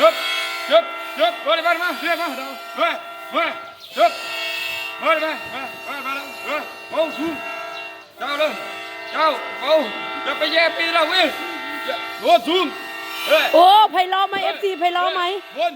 จุดจุดจุดบอลมาเรียมาเดาเฮ้ยเฮ้ยจุดบอลมาเฮ้ยมาแล้วเฮ้ยเอาสูงเจ้าเลยเจ้าเอาจะไปแย่ปีเราเว้ยโอ้ซูมเฮ้โอ้ไพเราะไหมเอฟซีไพเราะไหมบน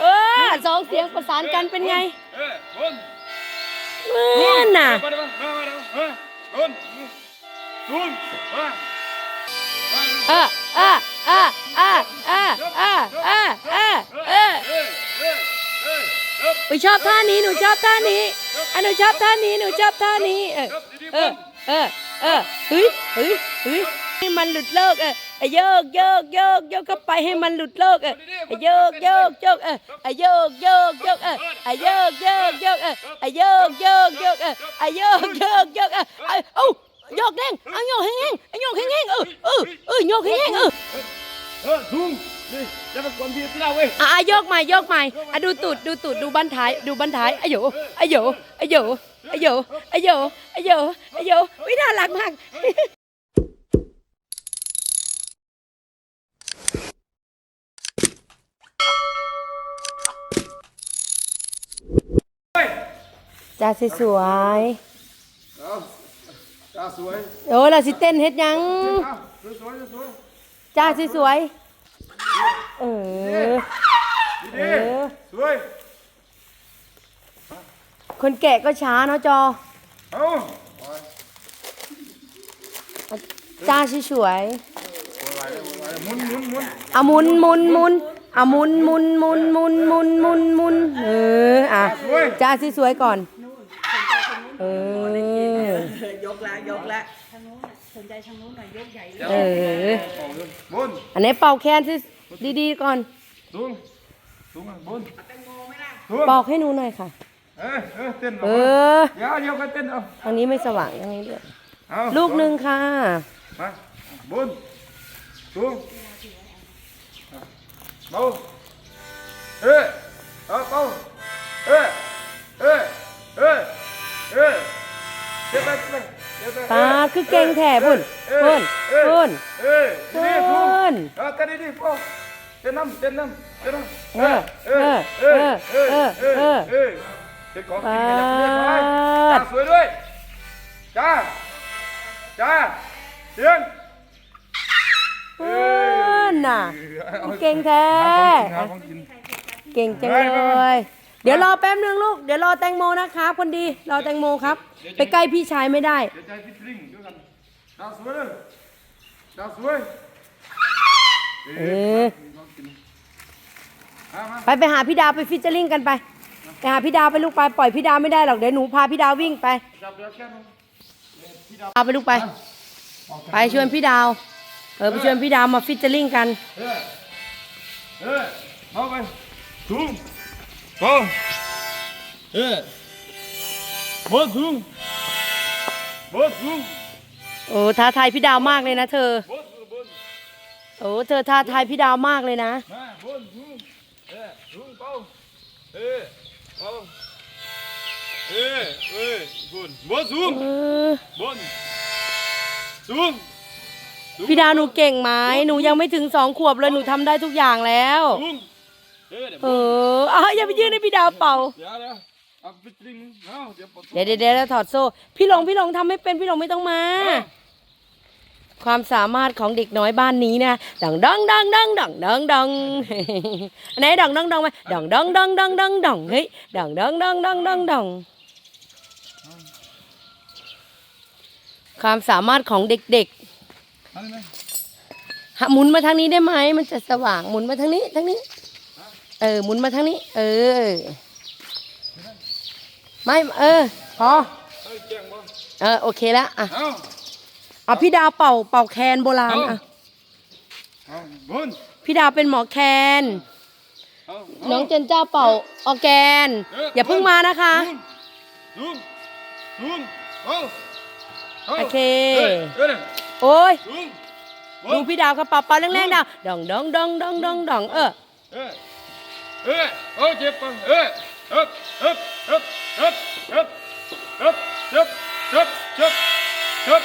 เออสองเสียงประสานกันเป็นไงเฮ้บนเมื่อน่ะบอลมาเฮ้มาแล้วเฮ้ยบนสูงเฮ้ยเออเออ เออเออเออ về về về chụp ไปชอบท่านี้หนูชอบท่านี้อันหนูชอบท่านี้หนูชอบท่านี้เออเออเออเออเฮ้ยเฮ้ยเฮ้ยให้มันหลุดโลกเออไอ้โยกโยกโยกโยกเข้าไปให้มันหลุดโลกเออไอ้โยกโยกโยกเออไอ้โยกโยกโยกเออไอ้โยกโยกโยกเออไอ้โยกโยกโยกเออไอ้โยกโยกโยกเอออ้เอ้า โยกแรงเอาโยกแห้งๆไอ้โยกแห้งๆเออเออเออโยกแห้งๆเออเออทุ่งนี่จะเป็นคนที่เราเว้ยอะอะโยกใหม่โยกใหม่อะดูตูดดูตูดดูบันท้ายดูบันท้ายอะโยอะโยอะโยอะโยอะโยอะโยอะโยวิน่ารักมากเฮ้ยจ้าสวยเอา ตาสวยๆโอ้เราสิเต้นเฮ็ดหยังเอาสวยสวยสวยจ้าสวยๆเออดีดีสวย คนแก่ก็ช้าเนาะจอ เอาจ้าสวยหมุนหมุนหมุนๆอะหมุนหมุนหมุนอะหมุนหมุนหมุนหมุนหมุนหมุนหมุนเออ อะ จ้าสวยๆก่อน เออ ยกละยกละเออหมุนอันนี้เป่าแคนสิดีๆก่อนสูงสูงอะหมุนสูงบอกให้หนูหน่อยค่ะ เออเออเต้นเอเอาอเดี๋ยวเดี๋ยวก็เต้นเอาทางนี้ไม่สว่างทางนี้ด้วยเอาลูกหนึ่งค่ะ มาหมุนสูงเบาเออเอาเบาเออเออเออเออเจ็บไปเจ็บไปเจ็บไปตาคือเก่งแท้พุ่นพุ่นพุ่นเอ้ยดีดีพุ่พุ่นเออกันดีดีพ่อเต้นน้ำเต้นน้ำเต้นน้ำเออเออเออเออเออเออเต้นของจริงกันแล้วเรียบร้อยจ้าสวยด้วยจ้าจ้าเสียงพุ่นน่ะเก่งแท้หาของกินหาของกินเก่งจังเลย เดี๋ยวรอแป๊บนึงลูก เดี๋ยวรอแตงโมนะคะคนดี รอแตงโมครับ ไปใกล้พี่ชายไม่ได้ เดี๋ยวใจฟิตลิงด้วยกันจ้าสวยเลยจ้าสวย เออมามาไปไปหาพี่ดาวไปฟิชเจอริงกันไปไปหาพี่ดาวไปลูกไปปล่อยพี่ดาวไม่ได้หรอกเดี๋ยวหนูพาพี่ดาววิ่งไปจับเดี๋ยวแค่นึงเอาไปลูกไป ไปชวนพี่ดาว เออไปชวนพี่ดาวมาฟิชเจอริงกัน เออ เออเอาไปสูง โตเออบนสูงบนสูงโอ้ท้าทายพี่ดาวมากเลยนะเธอบนบนโอ้เธอท้าทายพี่ดาวมากเลยนะมาบนสูงเออสูงเป้าเออเป้าเออเออบนบนสูงเออบนสูงพี่ดาวหนูเก่งไหมหนูยังไม่ถึงสองขวบเลยหนูทำได้ทุกอย่างแล้วสูง เออเดี๋ยวเออเอาอย่าไปยื่นให้พี่ดาวเป่า เดี๋ยวเดี๋ยวเอาไปตริงเอาเดี๋ยวปลดเดี๋ยวเดี๋ยวเดี๋ยวแล้วถอดโซ่ พี่หลงพี่หลงทำไม่เป็นพี่หลงไม่ต้องมา ความสามารถของเด็กน้อยบ้านนี้นะดังดังดังดังดังดังดังอันไหนดังดังดังไหมดังดังดังดังดังดังเฮ้ยดังดังดังดังดังดังความสามารถของเด็กอันนี้ไหม ๆหะหมุนมาทางนี้ได้ไหมมันจะสว่างหมุนมาทางนี้ทางนี้ เออหมุนมาทางนี้ เออ ไม่ เออ พอเฮ้ยเจียงบ่เออ โอเคแล้วอะเอาเอาพี่ดาวเป่าเป่าแคนโบราณอะเอาบนพี่ดาวเป็นหมอแคนเอาน้องเจนเจ้าเป่าออร์แกน อย่าเพิ่งมานะคะสูงสูงเอาาโอเคเออเออโอ้ยสูงดูพี่ดาวเขาเป่าเป่าแรงๆดาวดองดองดองดองดองดองเออ เออเออเอาเจ็บปะเออเอ๊บเอ๊บเอ๊บเอ๊บเอ๊บเอ๊บเจ็บเจ็บเจ็บเจ็บ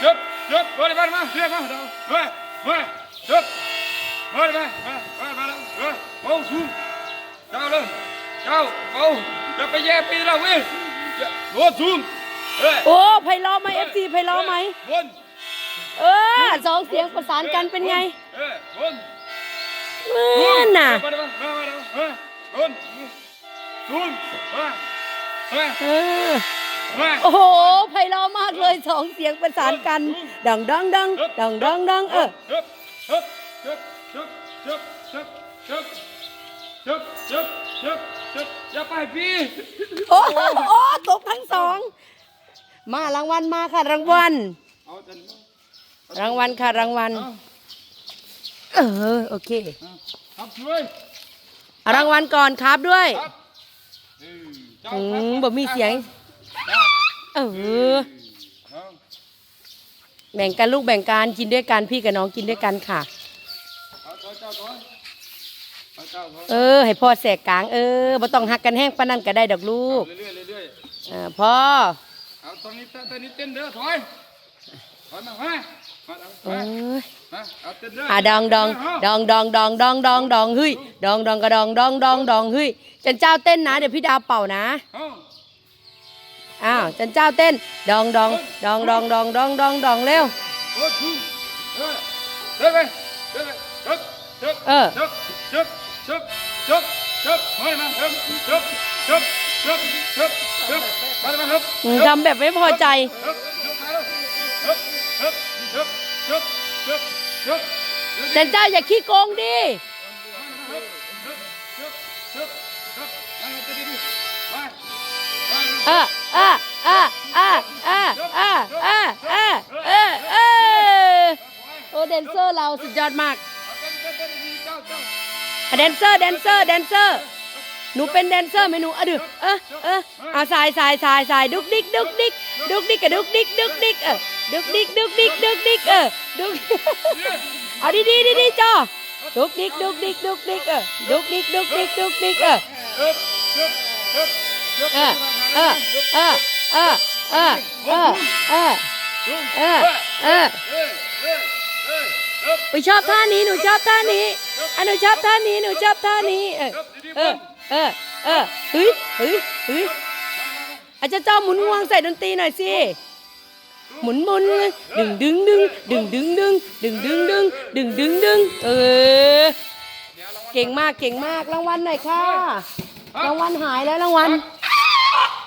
เจ็บเจ็บมาดิมาดิมาเรียกมาเดี๋ยวมามาเจ็บมาดิมามามามาแล้วเออ xuống cao lên cao bầu cho bây giờ bây giờ đi luôn xuống Ê, โอ้ไพเราะไหมเอฟซีไพเราะไหม luôn เออสองเสียงประสานกันเป็นไง Ê, luôn เมื่อน่ะ ba. Luôn luôn ba เออ ba โอ้โหไพเราะมากเลยสองเสียงประสานกัน ดังดังดังดังดังดังเออ Chớp, chớp, chớp, chớp, chớp, chớp, chớp, chớp, chớp, chớp, chớp hai phi. โอ้โอ้ตกทั้งสอง มารางวัลมาค่ะรางวัลเอาจันรางวัลค่ะรางวัล เอาเออโอเค ครับช่วยเอา รางวัลก่อนครับด้วยครับเออเจ้าอืครับมบ่มีเสียงเจ้าเออเอาแบ่งกันลูกแบ่งกันกินด้วยกันพี่กับน้องกินด้วยกันค่ะ เอาเจ้าเจ้าก่อนเอาเจ้าก่อนเออให้พ่อแสกกลางเออบ่ต้องหักกันแห้งปานนั้นก็ได้ดอกลูกเรื่อยๆเรื่อยเออพ่อๆเอาตอนนี้เต้นตอนนี้เต้นเด้อถอย ถอยมามามาเอาเอ้มายมาเอาเต้นเด้ออะดองดองดองดองดองดองดองดองเฮ้ยดองดองกระดองดองดองดองเฮ้ยจันเจ้าเต้นนะเดี๋ยวพี่ดาวเป่านะเอาอ้าวจันเจ้าเต้นดองดองดองดองดองดองดองดองเร็วโอ้ชูเออเดินไปเดินไปชึบชึบเออชึบชึบชึบชึบชึบมามาชึบชึบชึบชึบชึบชึบมามาชึบอืมทำแบบไม่พอใจ ชึบชึบมาแล้วชึบชึบชึบชึบชึบชึบจันเจ้าอย่าขี้โกงดิเต้นดิมามาเออเออเออเออเออเออเออเออเออเออโอ้แดนเซอร์เราสุดยอดมากเต้นเต้นเต้นดีเจ้าเจ้าอะแดนเซอร์แดนเซอร์แดนเซอร์หนูเป็นแดนเซอร์ไหมหนูอะดูเออเอออะสายสายสายสายดุกดิกดุกดิกดุกดิกกับดุกดิกดุกดิกเออ ดุกดิกดุกดิกดุกดิกเออดุกเอาดีดีดีดีจ้าดุกดิกดุกดิกดุกดิกเออดุกดิกดุกดิกดุกดิกเออเออเออเออเออเออเออเออเออเออเอ้ยเอ้ยเอ้ยชึบไปชอบท่านี้หนูชอบท่านี้อันหนูชอบท่านี้หนูชอบท่านี้เออเออเออเออเฮ้ยเฮ้ยเฮ้ยอาจจะเจ้าหมุนงวงใส่ดนตรีหน่อยสิ หมุนหมุนดึงดึงดึงดึงดึงดึงดึงดึงดึงดึงดึงดึงเออเก่งมากเก่งมากรางวัลหน่อยค่ะรางวัลหายแล้วรางวัล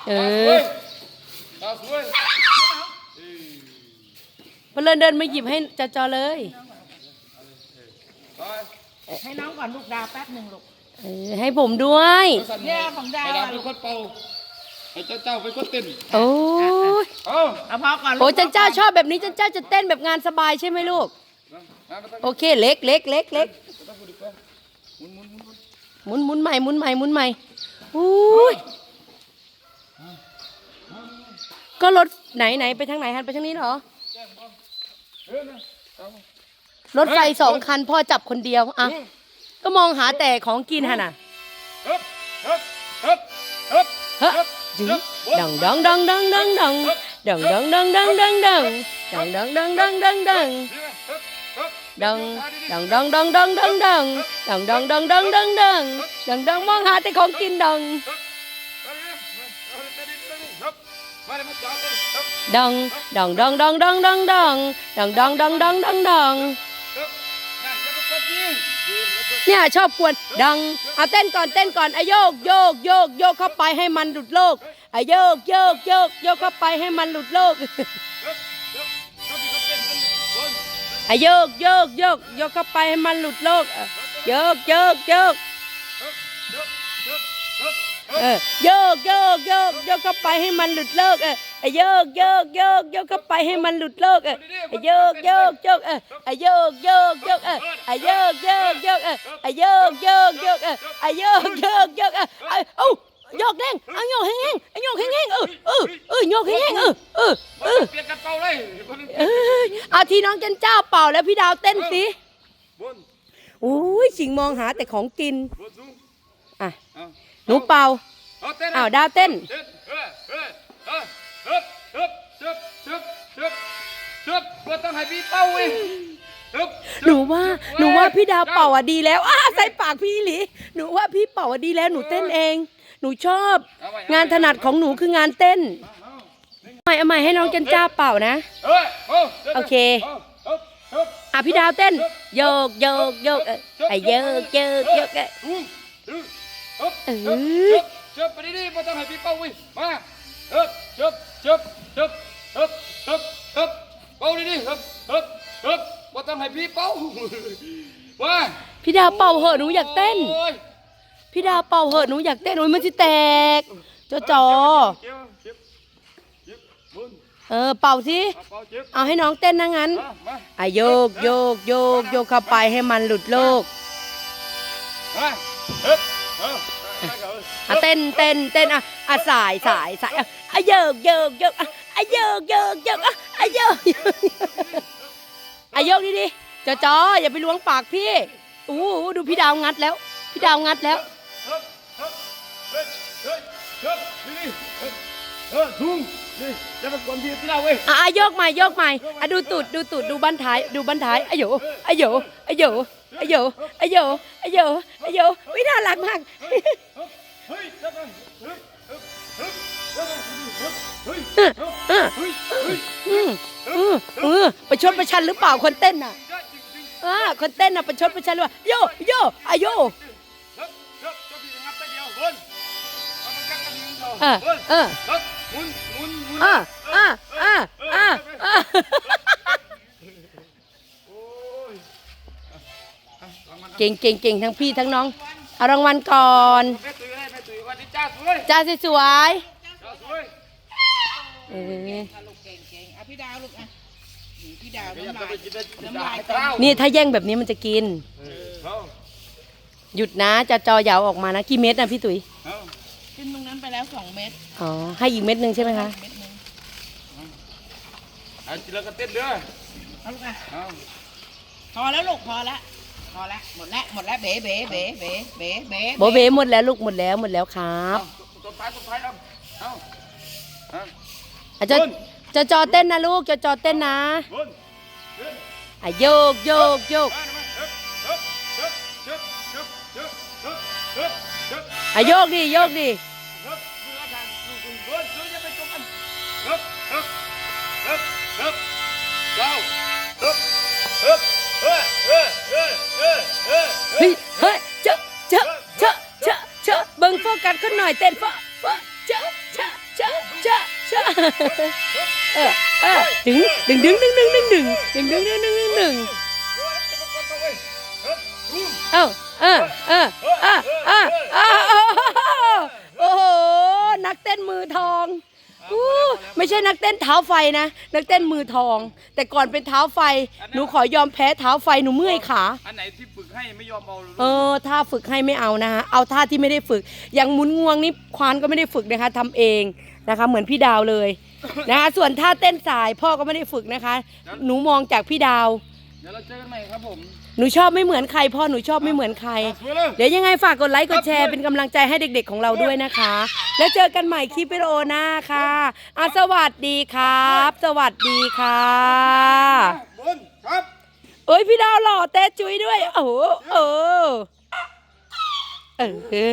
เออตาสวยเพลินเดินมาหยิบให้จอจอเลยไปให้น้องก่อนลูกดาวแป๊บหนึ่งลูกเออให้ผมด้วยเนี่ยของดาวให้ดาวอะเป็นลูกคนเป่าให้เจ้าเจ้าเป็นคนเต้นโอ้ อ้ยเอาพอก่อนโอ้จันเจ้าชอบแบบนี้จันเจ้าจะเต้นแบบงานสบายใช่ไหมลูกโอเคเล็กเล็กเล็กเล็กหมุนหมุนใหม่หมุนใหม่หมุนใหม่อุ้ยก็รถไหนไหนไปทางไหนฮันไปทางนี้เหรอรถไฟสองคันพ่อจับคนเดียวอะก็มองหาแต่ของกินฮะน่ะ ฮึบบ ดังดังดังดังดังดังดังดังดังดังดังดังดังดังดังมองหาแต่ของกินดังมาเลยมาจ เนี่ยชอบกวนดังเอาเต้นก่อนเต้นก่อนอโยกโยกโยกโยกเข้าไปให้มันหลุดโลกอโยกโยกโยกโยกเข้าไปให้มันหลุดโลกฮึบฮึบฮึบเขาเป็นคนเต้นกันบนอโยกโยกโยกโยกเข้าไปให้มันหลุดโลกโยกโยกโยกเออโยกโยกโยกโยกเข้าไปให้มันหลุดโลกเออ โยกโยกโยกโยกเข้าไปให้มันหลุดโลกเอออะโยกโยกโยกเอออะโยกโยกโยกเอออะโยกโยกโยกเอออะโยกโยกโยกเอออะโยกโยกโยกเออเอาเอาโยกแดงเอาโยกแห้งๆเอาโยกแห้งๆเออเออเออโยกแห้งๆเออเออเออเปลี่ยนกันเป่าเลยคนนึงเอยเอาทีน้องจันเจ้าเป่าแล้วพี่ดาวเต้นสิบนโอ้ยสิงมองหาแต่ของกินบนสูงอะเอาหนูเป่าเอาเต้นอ้าวดาวเต้น เต้นเฮ้ยเฮ้ยเฮ้ยฮึบฮึบฮึบฮึบฮึบฮึบฮึบบ่ต้องให้พี่เป่าเองฮึบหนูว่าหนูว่าพี่ดาวเป่าอะดีแล้วอ้าใส่ปากพี่อีหลีหนูว่าพี่เป่าอะดีแล้วหนูเต้นเอง หนูชอบ งานถนัดของหนูคืองานเต้นเอาใหม่เอาใหม่ให้น้องจันจ้าเป่านะเฮ้ยโอ้โอเคฮึบฮึบอะพี่ดาวเต้นโยกโยกโยกเออไอ้โยกโยกโยกเออฮึบฮึบฮึบเออฮึบฮึบไปดิๆบ่ต้องให้พี่เป้าเว้ยมาฮึบฮึบ ฮึบฮึบฮึบฮึบฮึบเป้าดิๆฮึบฮึบฮึบบ่ต้องให้พี่เป้ามาพี่ดาวเป่าเหอะหนูอยากเต้น โอ้ยพี่ดาวเป่าเหอะหนูอยากเต้นโอ้ยมันจะแตกจอจอเจ็บเจ็บเจ็บมึนเออเป่าสิ เอาเป้าเจ็บเอาให้น้องเต้นนะงั้นมามาอะโยกโยกโยกโยกเข้าไปให้มันหลุดโลกมาฮึบเอาไปก่อนอะเต้นเต้นเต้นอะอะสายสายสายอะ อะโยกโยกโยกอะอะโยกโยกโยกอะอะโยกอะโยกดิดิจอจออย่าไปล้วงปากพี่อู้ดูพี่ดาวงัดแล้ว พี่ดาวงัดแล้วฮึบฮึบเฮ้ยเฮ้ยฮึบนี่ฮึบเออทุ่งนี่จะเป็นคนที่เราเว้ยอะโยกใหม่โยกใหม่อะดูตูดดูตูดดูบั้นท้ายดูบั้นท้ายอะโยอะโยอะโยอะโยอะโยอะโยอะโยวิน่ารักมากเฮ้ยจะไประชดประชันหรือเปล่าคนเต้นน่ะอ่คนเต้นน่ะประชดประชันหรือว่าโยโยอายุเออเออเออเออเออเออเก่งเก่งเก่งทั้งพี่ทั้งน้อง เอารางวัลก่อน จ้าสวยจ้าสวย เอออะลูกเก่งเก่งอะพี่ดาวลูกอะนี่พี่ดาวขยับน้ำไปลายกินได้น้ำลายเต้านี่ถ้าแย่งแบบนี้มันจะกินเอาหยุดนะจะจอยาวออกมานะกี่เม็ดนะพี่ตุ๋ยเอาขึ้นตรงนั้นไปแล้วสองเม็ดอ๋อ ให้อีกเม็ดหนึ่งใช่ไหมคะ เม็ดหนึงเอาจิแล้วก็เต้นเด้อเอาลูกอะเอาพอแล้วลูกพอแล้วพอแล้วหมดแล้วหมดแล้วเบ๋เบ๋เบ๋เบ๋เบ๋เบ๋โบเบหมดแล้วลูกหมดแล้วหมดแล้วครับเอาตัวท้ายตัวท้ายเอาเอาเจะจะจอเต้นนะลูกจะจอเต้นนะอะโยกโยกโยกอะโยกดิโยกดิเฮ้ยเฮ้ยเจอะเจอะเจอะเจอะเบิ่งโฟกัสขึ้นหน่อยเต้นโฟ เจาะเออเออดึงดึงดึงดึงดึงดึงดึงดึงดึงดึงดึงดึงดึงเอ้าเออเออเออเออเออโอ้โหนักเต้นมือทองอู้ไม่ใช่นักเต้นเท้าไฟนะ นักเต้นมือทอง แต่ก่อนเป็นเท้าไฟ หนูขอยอมแพ้เท้าไฟหนูเมื่อยขาอันไหนที่ฝึกให้ไม่ยอมเบาเออท่าฝึกให้ไม่เอานะคะเอาท่าที่ไม่ได้ฝึก อย่างหมุนงวงนี่ควานก็ไม่ได้ฝึกนะคะทำเอง นะคะ เหมือนพี่ดาวเลยนะคะส่วนท่าเต้นสายพ่อก็ไม่ได้ฝึกนะคะ หนูมองจากพี่ดาว เดี๋ยวเราเจอกันใหม่ครับผมหนูชอบไม่เหมือนใครพ่อหนูชอบไม่เหมือนใคร สวยเลย เดี๋ยวยังไงฝากกดไลค์กดแชร์เป็นกำลังใจให้เด็กๆของเราด้วยนะคะ แล้วเจอกันใหม่คลิปวิดีโอหน้าค่ะอะสวัสดีครับ สวัสดีค่ะ บนครับ เอ้ยพี่ดาวหล่อเต้จุ้ยด้วย โอ้โหเออเออ